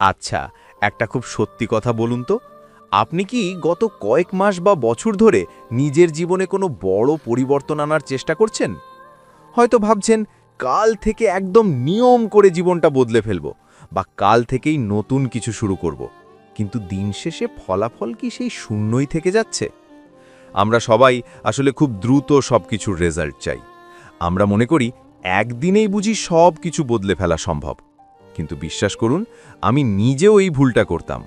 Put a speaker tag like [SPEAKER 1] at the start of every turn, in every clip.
[SPEAKER 1] আচ্ছা একটা খুব সত্যি কথা বলুন তো। আপনি কি গত কয়েক মাস বা বছর ধরে নিজের জীবনে কোনো বড় পরিবর্তন আনার চেষ্টা করছেন? হয়তো ভাবছেন, কাল থেকে একদম নিয়ম করে জীবনটা বদলে ফেলব বা কাল থেকেই নতুন কিছু শুরু করব। কিন্তু দিন শেষে ফলাফল কি সেই শূন্যই থেকে যাচ্ছে? আমরা সবাই আসলে খুব দ্রুত সব কিছুর রেজাল্ট চাই। আমরা মনে করি, একদিনেই বুঝি সব কিছু বদলে ফেলা সম্ভব। কিন্তু বিশ্বাস করুন, আমি নিজেও এই ভুলটা করতাম।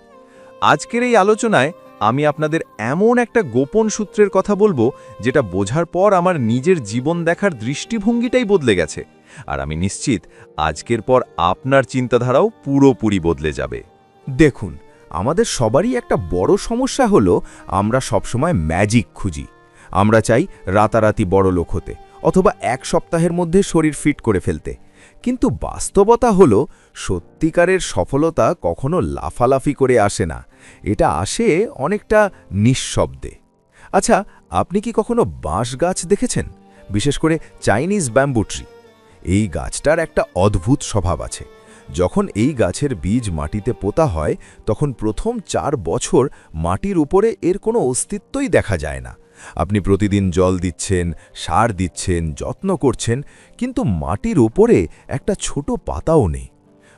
[SPEAKER 1] আজকের এই আলোচনায় আমি আপনাদের এমন একটা গোপন সূত্রের কথা বলব, যেটা বোঝার পর আমার নিজের জীবন দেখার দৃষ্টিভঙ্গিটাই বদলে গেছে। আর আমি নিশ্চিত, আজকের পর আপনার চিন্তাধারাও পুরোপুরি বদলে যাবে।
[SPEAKER 2] দেখুন, আমাদের সবারই একটা বড় সমস্যা হলো, আমরা সবসময় ম্যাজিক খুঁজি। আমরা চাই রাতারাতি বড় লোক হতে, অথবা এক সপ্তাহের মধ্যে শরীর ফিট করে ফেলতে। কিন্তু বাস্তবতা হল, সত্যিকারের সফলতা কখনো লাফালাফি করে আসে না। এটা আসে অনেকটা নিঃশব্দে। আচ্ছা আপনি কি কখনো বাঁশ গাছ দেখেছেন? বিশেষ করে চাইনিজ ব্যাম্বু ট্রি। এই গাছটার একটা অদ্ভুত স্বভাব আছে। যখন এই গাছের বীজ মাটিতে পোতা হয়, তখন প্রথম চার বছর মাটির উপরে এর কোনো অস্তিত্বই দেখা যায় না। আপনি প্রতিদিন জল দিচ্ছেন, সার দিচ্ছেন, যত্ন করছেন, কিন্তু মাটির ওপরে একটা ছোট পাতাও নেই।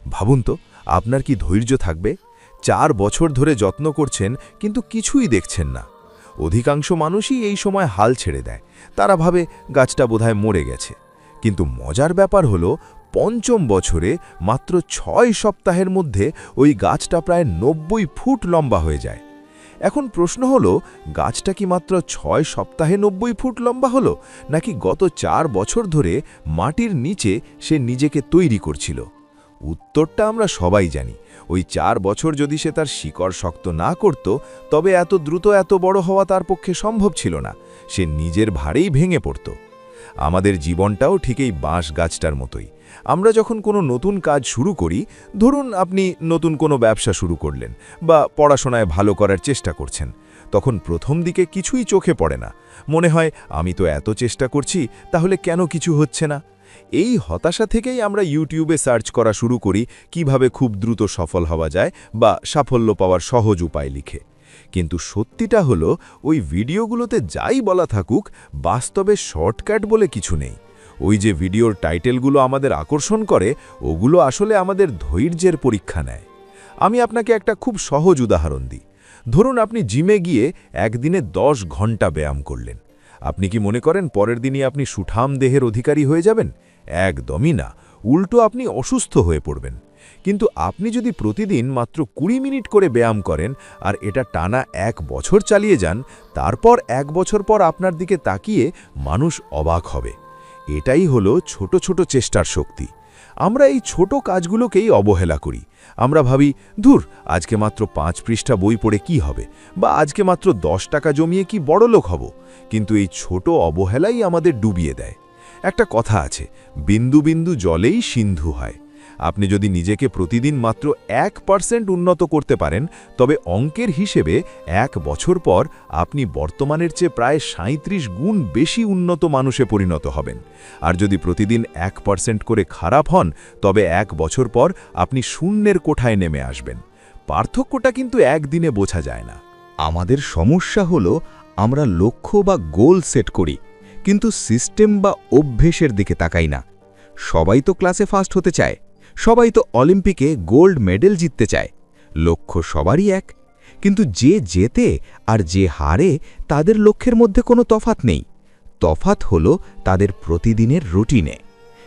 [SPEAKER 2] ভাবুন তো, আপনার কি ধৈর্য থাকবে? চার বছর ধরে যত্ন করছেন, কিন্তু কিছুই দেখছেন না। অধিকাংশ মানুষই এই সময় হাল ছেড়ে দেয়। তারা ভাবে গাছটা বোধহয় মরে গেছে। কিন্তু মজার ব্যাপার হলো, পঞ্চম বছরে মাত্র ছয় সপ্তাহের মধ্যে ওই গাছটা প্রায় নব্বই ফুট লম্বা হয়ে যায়। এখন প্রশ্ন হলো, গাছটা কি মাত্র ছয় সপ্তাহে নব্বই ফুট লম্বা হলো, নাকি গত চার বছর ধরে মাটির নিচে সে নিজেকে তৈরি করছিল? উত্তরটা আমরা সবাই জানি। ওই চার বছর যদি সে তার শিকড় শক্ত না করত, তবে এত দ্রুত এত বড় হওয়া তার পক্ষে সম্ভব ছিল না। সে নিজের ভারেই ভেঙে পড়ত। আমাদের জীবনটাও ঠিক এই বাঁশ গাছটার মতোই। আমরা যখন কোনো নতুন কাজ শুরু করি, ধরুন আপনি নতুন কোনো ব্যবসা শুরু করলেন বা পড়াশোনায় ভালো করার চেষ্টা করছেন, তখন প্রথম দিকে কিছুই চোখে পড়ে না। মনে হয়, আমি তো এত চেষ্টা করছি, তাহলে কেন কিছু হচ্ছে না? এই হতাশা থেকেই আমরা ইউটিউবে সার্চ করা শুরু করি, কীভাবে খুব দ্রুত সফল হওয়া যায় বা সাফল্য পাওয়ার সহজ উপায় লিখে। কিন্তু সত্যিটা হলো, ওই ভিডিওগুলোতে যাই বলা থাকুক, বাস্তবে শর্টকাট বলে কিছু নেই। ওই যে ভিডিওর টাইটেলগুলো আমাদের আকর্ষণ করে, ওগুলো আসলে আমাদের ধৈর্যের পরীক্ষা নেয়। আমি আপনাকে একটা খুব সহজ উদাহরণ দিই। ধরুন আপনি জিমে গিয়ে একদিনে দশ ঘণ্টা ব্যায়াম করলেন। আপনি কি মনে করেন পরের দিনই আপনি সুঠাম দেহের অধিকারী হয়ে যাবেন? একদমই না। উল্টো আপনি অসুস্থ হয়ে পড়বেন। কিন্তু আপনি যদি প্রতিদিন মাত্র কুড়ি মিনিট করে ব্যায়াম করেন আর এটা টানা এক বছর চালিয়ে যান, তারপর এক বছর পর আপনার দিকে তাকিয়ে মানুষ অবাক হবে। এটাই হলো ছোট ছোট চেষ্টার শক্তি। আমরা এই ছোট কাজগুলোকেই অবহেলা করি। আমরা ভাবি, ধুর, আজকে মাত্র পাঁচ পৃষ্ঠা বই পড়ে কি হবে? বা আজকে মাত্র দশ টাকা জমিয়ে কি বড় লোক হব? কিন্তু এই ছোট অবহেলাই আমাদের ডুবিয়ে দেয়। একটা কথা আছে, বিন্দু বিন্দু জলেই সিন্ধু হয়। আপনি যদি নিজেকে প্রতিদিন মাত্র এক পার্সেন্ট উন্নত করতে পারেন, তবে অঙ্কের হিসেবে এক বছর পর আপনি বর্তমানের চেয়ে প্রায় সাঁত্রিশ গুণ বেশি উন্নত মানুষে পরিণত হবেন। আর যদি প্রতিদিন এক পার্সেন্ট করে খারাপ হন, তবে এক বছর পর আপনি শূন্যের কোঠায় নেমে আসবেন। পার্থক্যটা কিন্তু একদিনে বোঝা যায় না।
[SPEAKER 3] আমাদের সমস্যা হলো আমরা লক্ষ্য বা গোল সেট করি, কিন্তু সিস্টেম বা অভ্যেসের দিকে তাকাই না। সবাই তো ক্লাসে ফার্স্ট হতে চায়। সবাই তো অলিম্পিকে গোল্ড মেডেল জিততে চায়। লক্ষ্য সবারই এক। কিন্তু যে জেতে আর যে হারে তাদের লক্ষ্যের মধ্যে কোনো তফাত নেই। তফাত হলো তাদের প্রতিদিনের রুটিনে।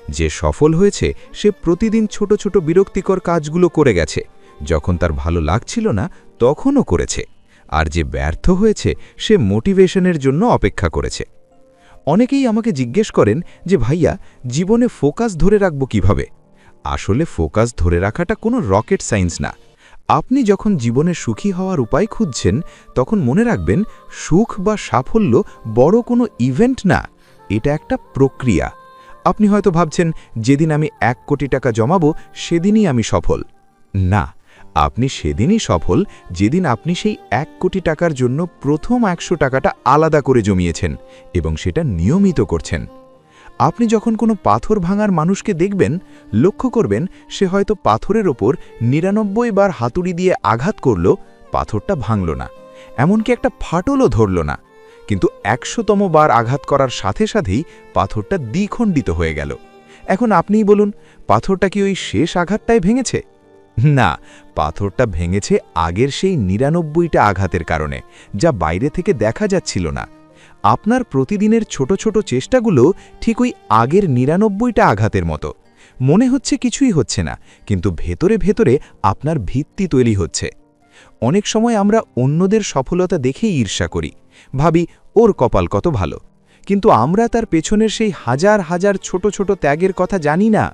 [SPEAKER 3] যে সফল হয়েছে, সে প্রতিদিন ছোট ছোট বিরক্তিকর কাজগুলো করে গেছে। যখন তার ভালো লাগছিল না, তখনও করেছে। আর যে ব্যর্থ হয়েছে, সে মোটিভেশনের জন্য অপেক্ষা করেছে। অনেকেই আমাকে জিজ্ঞেস করেন যে, ভাইয়া, জীবনে ফোকাস ধরে রাখব কীভাবে? আসলে ফোকাস ধরে রাখাটা কোনো রকেট সায়েন্স না। আপনি যখন জীবনে সুখী হওয়ার উপায় খুঁজছেন, তখন মনে রাখবেন, সুখ বা সাফল্য বড় কোনো ইভেন্ট না, এটা একটা প্রক্রিয়া। আপনি হয়তো ভাবছেন, যেদিন আমি এক কোটি টাকা জমাবো, সেদিনই আমি সফল। না, আপনি সেদিনই সফল যেদিন আপনি সেই এক কোটি টাকার জন্য প্রথম একশো টাকাটা আলাদা করে জমিয়েছেন এবং সেটা নিয়মিত করছেন। আপনি যখন কোনো পাথর ভাঙার মানুষকে দেখবেন, লক্ষ্য করবেন সে হয়তো পাথরের ওপর নিরানব্বই বার হাতুড়ি দিয়ে আঘাত করল, পাথরটা ভাঙল না। এমনকি একটা ফাটলও ধরল না। কিন্তু একশোতম বার আঘাত করার সাথে সাথেই পাথরটা দ্বিখণ্ডিত হয়ে গেল। এখন আপনিই বলুন, পাথরটা কি ওই শেষ আঘাতটাই ভেঙেছে? না, পাথরটা ভেঙেছে আগের সেই নিরানব্বইটা আঘাতের কারণে, যা বাইরে থেকে দেখা যাচ্ছিল না। আপনার প্রতিদিনের ছোট ছোট চেষ্টাগুলো ঠিক ওই আগের নিরানব্বইটা আঘাতের মতো। মনে হচ্ছে কিছুই হচ্ছে না, কিন্তু ভেতরে ভেতরে আপনার ভিত্তি তৈরি হচ্ছে। অনেক সময় আমরা অন্যদের সফলতা দেখেই ঈর্ষা করি, ভাবি ওর কপাল কত ভালো, কিন্তু আমরা তার পেছনের সেই হাজার হাজার ছোট ছোট ত্যাগের কথা জানি না।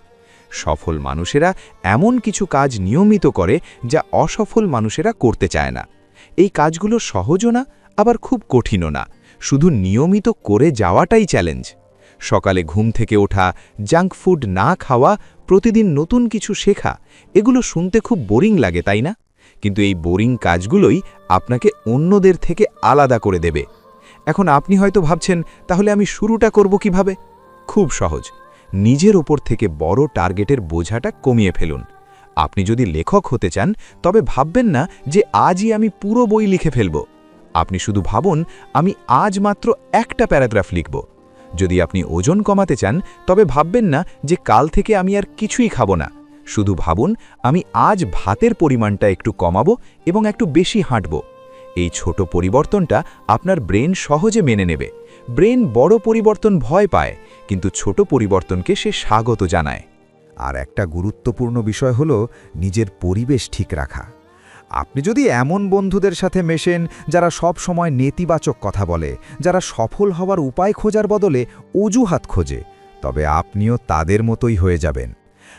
[SPEAKER 3] সফল মানুষেরা এমন কিছু কাজ নিয়মিত করে যা অসফল মানুষেরা করতে চায় না। এই কাজগুলো সহজও না, আবার খুব কঠিনও না। শুধু নিয়মিত করে যাওয়াটাই চ্যালেঞ্জ। সকালে ঘুম থেকে ওঠা, জাঙ্ক ফুড না খাওয়া, প্রতিদিন নতুন কিছু শেখা, এগুলো শুনতে খুব বোরিং লাগে, তাই না? কিন্তু এই বোরিং কাজগুলোই আপনাকে অন্যদের থেকে আলাদা করে দেবে। এখন আপনি হয়তো ভাবছেন, তাহলে আমি শুরুটা করব কীভাবে? খুব সহজ। নিজের ওপর থেকে বড় টার্গেটের বোঝাটা কমিয়ে ফেলুন। আপনি যদি লেখক হতে চান, তবে ভাববেন না যে আজই আমি পুরো বই লিখে ফেলব। আপনি শুধু ভাবুন, আমি আজ মাত্র একটা প্যারাগ্রাফ লিখব। যদি আপনি ওজন কমাতে চান, তবে ভাববেন না যে কাল থেকে আমি আর কিছুই খাব না। শুধু ভাবুন, আমি আজ ভাতের পরিমাণটা একটু কমাবো এবং একটু বেশি হাঁটব। এই ছোট পরিবর্তনটা আপনার ব্রেন সহজে মেনে নেবে। ব্রেন বড় পরিবর্তন ভয় পায়, কিন্তু ছোট পরিবর্তনকে সে স্বাগত জানায়।
[SPEAKER 2] আর একটা গুরুত্বপূর্ণ বিষয় হলো নিজের পরিবেশ ঠিক রাখা। আপনি যদি এমন বন্ধুদের সাথে মেশেন যারা সব সময় নেতিবাচক কথা বলে, যারা সফল হওয়ার উপায় খোঁজার বদলে অজুহাত খোঁজে, তবে আপনিও তাদের মতোই হয়ে যাবেন।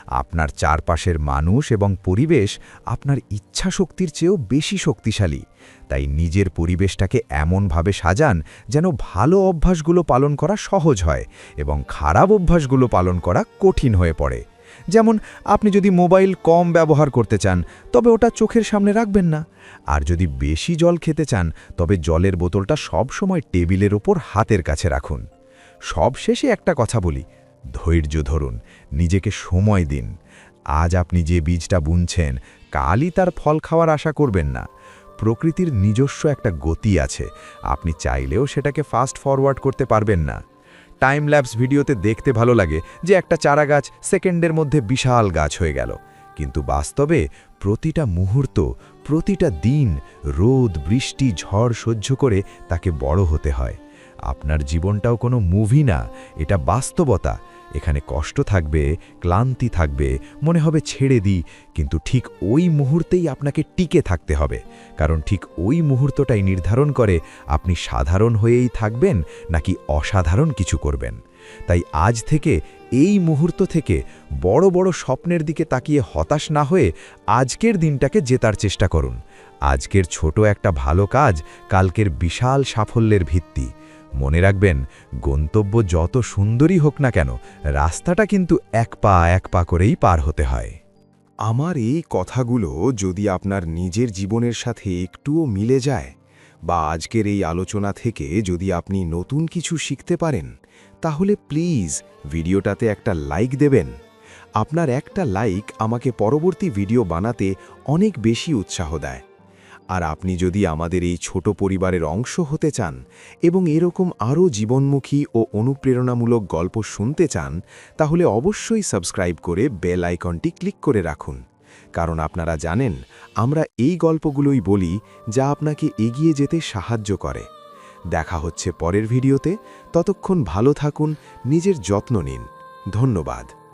[SPEAKER 2] আপনার চারপাশের মানুষ এবং পরিবেশ আপনার ইচ্ছা শক্তির চেয়েও বেশি শক্তিশালী। তাই নিজের পরিবেশটাকে এমনভাবে সাজান যেন ভালো অভ্যাসগুলো পালন করা সহজ হয় এবং খারাপ অভ্যাসগুলো পালন করা কঠিন হয়ে পড়ে। যেমন আপনি যদি মোবাইল কম ব্যবহার করতে চান, তবে ওটা চোখের সামনে রাখবেন না। আর যদি বেশি জল খেতে চান, তবে জলের বোতলটা সব সময় টেবিলের ওপর হাতের কাছে রাখুন। সব শেষে একটা কথা বলি, ধৈর্য ধরুন, নিজেকে সময় দিন। আজ আপনি যে বীজটা বুনছেন, কালই তার ফল খাওয়ার আশা করবেন না। প্রকৃতির নিজস্ব একটা গতি আছে, আপনি চাইলেও সেটাকে ফাস্ট ফরওয়ার্ড করতে পারবেন না। টাইম ল্যাপস ভিডিওতে দেখতে ভালো লাগে যে একটা চারা গাছ সেকেন্ডের মধ্যে বিশাল গাছ হয়ে গেল। কিন্তু বাস্তবে প্রতিটা মুহূর্ত, প্রতিটা দিন রোদ, বৃষ্টি, ঝড় সহ্য করে তাকে বড় হতে হয়। আপনার জীবনটাও কোনো মুভি না, এটা বাস্তবতা। এখানে কষ্ট থাকবে, ক্লান্তি থাকবে, মনে হবে ছেড়ে দিই, কিন্তু ঠিক ওই মুহূর্তেই আপনাকে টিকে থাকতে হবে। কারণ ঠিক ওই মুহূর্তটাই নির্ধারণ করে আপনি সাধারণ হয়েই থাকবেন নাকি অসাধারণ কিছু করবেন। তাই আজ থেকে, এই মুহূর্ত থেকে বড় বড় স্বপ্নের দিকে তাকিয়ে হতাশ না হয়ে আজকের দিনটাকে জেতার চেষ্টা করুন। আজকের ছোট একটা ভালো কাজ, কালকের বিশাল সাফল্যের ভিত্তি। মনে রাখবেন, গন্তব্য যত সুন্দরই হোক না কেন, রাস্তাটা কিন্তু এক পা এক পা করেই পার হতে হয়।
[SPEAKER 4] আমার এই কথাগুলো যদি আপনার নিজের জীবনের সাথে একটুও মিলে যায় বা আজকের এই আলোচনা থেকে যদি আপনি নতুন কিছু শিখতে পারেন, তাহলে প্লিজ ভিডিওটাতে একটা লাইক দেবেন। আপনার একটা লাইক আমাকে পরবর্তী ভিডিও বানাতে অনেক বেশি উৎসাহ দেয়। আর আপনি যদি আমাদের এই ছোট পরিবারের অংশ হতে চান এবং এরকম আরও জীবনমুখী ও অনুপ্রেরণামূলক গল্প শুনতে চান, তাহলে অবশ্যই সাবস্ক্রাইব করে বেল আইকনটি ক্লিক করে রাখুন। কারণ আপনারা জানেন, আমরা এই গল্পগুলোই বলি যা আপনাকে এগিয়ে যেতে সাহায্য করে। দেখা হচ্ছে পরের ভিডিওতে। ততক্ষণ ভালো থাকুন, নিজের যত্ন নিন। ধন্যবাদ।